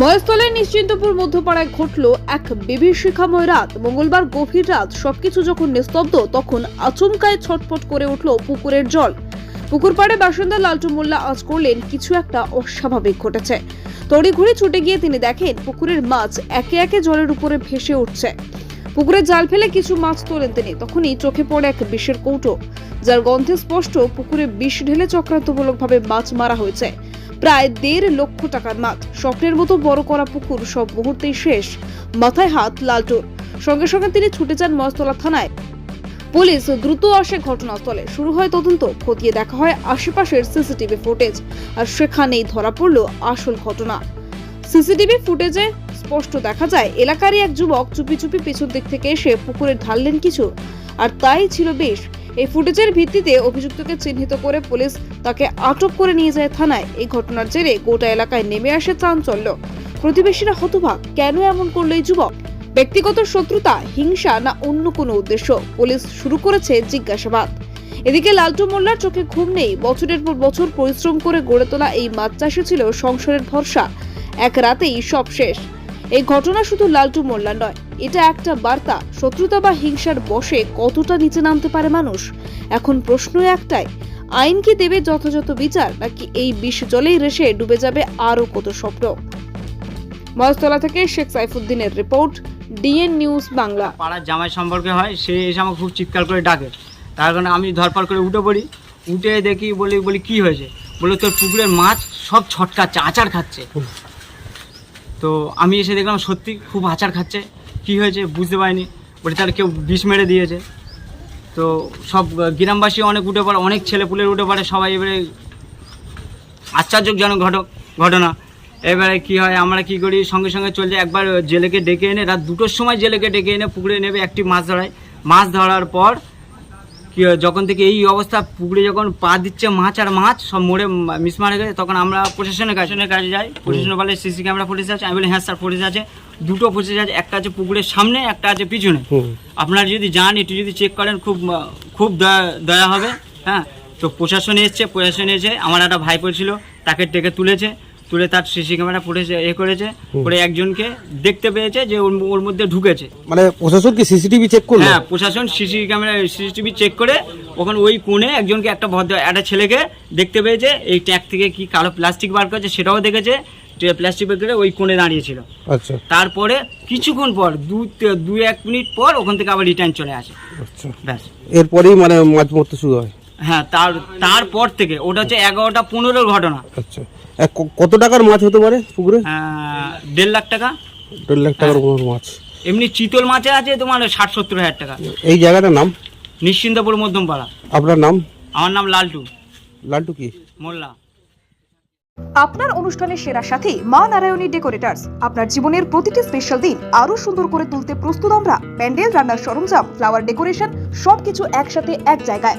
মহেশতলের নিশ্চিন্তপুর মধ্যপাড়ায় ঘটল এক বিভীষিকাময় রাত। মঙ্গলবার গভীর রাত সবকিছু যখন নিস্তব্ধ, তখন আচমকায় ছটফট করে উঠল পুকুরের জল। পুকুর পাড়ে বাসিন্দা লালটু মোল্লা আজ করলেন, কিছু একটা অস্বাভাবিক ঘটেছে। তড়িঘড়ি ছুটে গিয়ে তিনি দেখেন, পুকুরের মাছ একে একে জলের উপরে ভেসে উঠছে। পুকুরে জাল ফেলে কিছু মাছ তোলেন তিনি। তখনই চোখে পড়ে এক বিষের কৌটো। যার গন্ধে স্পষ্ট পুকুরে বিষ ঢেলে চক্রান্তমূলকভাবে মাছ মারা হয়েছে। প্রায় দেড় লক্ষ টাকার মাছ। স্বপ্নের মতো বড় করা পুকুর সব মুহূর্তেই শেষ। মাথায় হাত লালটুর সঙ্গে সঙ্গে তিনি ছুটে যান মস্তলা থানায়। পুলিশ দ্রুত আসে ঘটনাস্থলে। শুরু হয় তদন্ত। খতিয়ে দেখা হয় আশেপাশের সিসিটিভি ফুটেজ। আর সেখানেই ধরা পড়ল আসল ঘটনা। সিসিটিভি ফুটেজে স্পষ্ট দেখা যায়, এলাকারই এক যুবক চুপি চুপি পিছন দিক থেকে এসে পুকুরে ঢাললেন কিছু। আর তাই ছিল বেশ। এই ফুটেজের ভিত্তিতে অভিযুক্তকে চিহ্নিত করে পুলিশ তাকে আটক করে নিয়ে যায় থানায়। এই ঘটনার জেরে গোটা এলাকায় নেমে আসে চাঞ্চল্য। প্রতিবেশীরা হতবাক, কেন এমন করল এই যুবক? ব্যক্তিগত শত্রুতা, হিংসা না অন্য কোনো উদ্দেশ্য? পুলিশ শুরু করেছে জিজ্ঞাসাবাদ। এদিকে লালটু মোল্লার চোখে ঘুম নেই। বছরের পর বছর পরিশ্রম করে গড়ে তোলা এই মাছ চাষে ছিল সংসারের ভরসা। এক রাতেই সব শেষ। এই ঘটনা শুধু লালটু মোল্লা নয়, এটা একটা বার্তা, শত্রুতা বা হিংসার বশে কতটা নিচে নামতে পারে মানুষ? এখন প্রশ্ন একটাই, আইন কি দেবে যথাযথ বিচার, নাকি এই বিষ জলেই রেসে ডুবে যাবে আরও কত স্বপ্ন? মহেশতলা থেকে শেখ সাইফুদ্দিনের রিপোর্ট, ডিএন নিউজ বাংলা। পাড়ার জামাই সম্পর্কে হয়, সে এসে আমাকে খুব চিৎকার করে ডাকে। তার কারণে আমি ধরপড় করে উঠে পড়ি, উঠে দেখি বলি বলি, কি হয়েছে? বলে, তোর পুকুরের মাছ সব ছটকাচ্ছে, আচার খাচ্ছে। তো আমি এসে দেখলাম সত্যি খুব আচার খাচ্ছে। কি হয়েছে বুঝতে পারিনি। বলে তার কেউ বিষ মেরে দিয়েছে। তো সব গ্রামবাসী অনেক উঠে পড়ে, অনেক ছেলে পুলের উঠে পড়ে, সবাই এবারে আশ্চর্যজনক ঘটক, ঘটনা। এবারে কি হয়, আমরা কি করি, সঙ্গে সঙ্গে চলে যাই। একবার জেলেকে ডেকে এনে, রাত দুটোর সময় জেলেকে ডেকে এনে পুকুরে নেবে একটি মাছ ধরায়। মাছ ধরার পর কি যখন থেকে এই অবস্থা পুকুরে যখন পা দিচ্ছে মাছ আর মাছ সব মরে মিস মারে গেছে তখন আমরা প্রশাসনের কাছে কাছে যাই। প্রশাসনের বলে সিসি ক্যামেরা ফুটেজ আছে? আমি বলি হ্যাঁ স্যার ফুটেজ আছে। দুটো ফুটেজ আছে একটা আছে পুকুরের সামনে একটা আছে পিছনে। আপনারা যদি যান একটু যদি চেক করেন খুব খুব দয়া দয়া হবে হ্যাঁ। তো প্রশাসন এসছে প্রশাসন এসে আমার একটা ভাইপো ছিল তাকে ডেকে তুলেছে। তুলে তার সিসি ক্যামেরা ফুটেজ এ করেছে করে একজনকে দেখতে পেয়েছে যে ওর মধ্যে ঢুকেছে। মানে প্রশাসন কি সিসিটিভি চেক করল? হ্যাঁ প্রশাসন সিসি ক্যামেরা সিসিটিভি চেক করে ওখানে ওই কোণে একজনকে একটা ভদ্র একটা ছেলেকে দেখতে পেয়েছে। এই ট্যাগ থেকে কি কালো প্লাস্টিক বার করেছে সেটাও দেখেছে। প্লাস্টিক বের করে ওই কোণে দাঁড়িয়েছিল। আচ্ছা। তারপরে কিছুক্ষণ পর দু দু এক মিনিট পর ওখান থেকে আবার রিটার্ন চলে আসে। আচ্ছা। ব্যাস। এরপরেই মানে মাছ মরতে শুরু হয়। হ্যাঁ তার তারপর থেকে ওটা হচ্ছে এগারোটা পনেরোর ঘটনা। আচ্ছা। কত টাকার মাছ হতে পারে পুকুরে? দেড় লাখ টাকা। দেড় লাখ টাকার কোনো মাছ। এমনি চিতল মাছে আছে তোমার ষাট সত্তর হাজার টাকা। এই জায়গাটার নাম? নিশ্চিন্তপুর মধ্যমপাড়া। আপনার নাম? আমার নাম লালটু। লালটু কি? মোল্লা। আপনার অনুষ্ঠানের সেরা সাথী মা নারায়ণী ডেকোরেটার্স। আপনার জীবনের প্রতিটি স্পেশাল দিন আরও সুন্দর করে তুলতে প্রস্তুত আমরা। প্যান্ডেল রান্নার সরঞ্জাম ফ্লাওয়ার ডেকোরেশন সবকিছু একসাথে এক জায়গায়।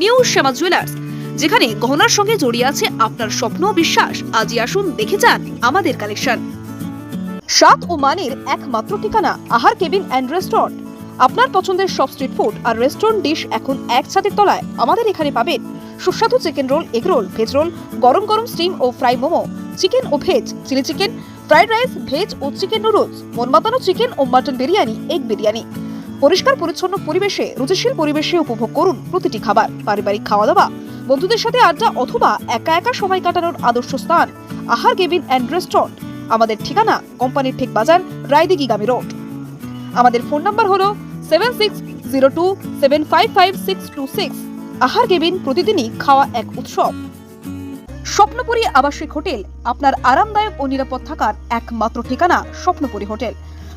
New Shyama jewellers, যেখানে গহনার সঙ্গে জড়িয়ে আছে আপনার স্বপ্ন বিশ্বাস। আজই আসুন দেখে যান আমাদের কালেকশন। স্বাদ ও মানের একমাত্র ঠিকানা আহার কেবিন অ্যান্ড রেস্টুরেন্ট। আপনার পছন্দের সব স্ট্রিট ফুড আর রেস্টুরেন্ট ডিশ এখন এক ছাদের তলায়। আমাদের এখানে পাবেন সুস্বাদু chicken roll, egg roll, veg roll, গরম গরম স্টিম ও ফ্রাই মোমো, চিকেন ও veg, chilli chicken, fried rice, veg ও চিকেন নুডলস মন মাতানো চিকেন ও মাটন বিরিয়ানি, এগ বিরিয়ানি। পরিষ্কার পরিচ্ছন্ন পরিবেশে, রুচিশীল পরিবেশে উপভোগ করুন প্রতিটি খাবার, পারিবারিক খাওয়া দাওয়া বন্ধুদের সাথে আড্ডা অথবা একা একা সময় কাটানোর আদর্শ স্থান, আহার কেবিন অ্যান্ড রেস্টুরেন্ট। আমাদের ঠিকানা কোম্পানির ঠিক বাজার রায়দিঘিগামী রোড। আমাদের ফোন নাম্বার হলো seven six zero two seven five five six two six. Ahar cabin প্রতিদিনই খাওয়া এক উৎসব। স্বপ্নপুরী আবাসিক হোটেল, আপনার আরামদায়ক ও নিরাপদ থাকার একমাত্র ঠিকানা স্বপ্নপুরী হোটেল।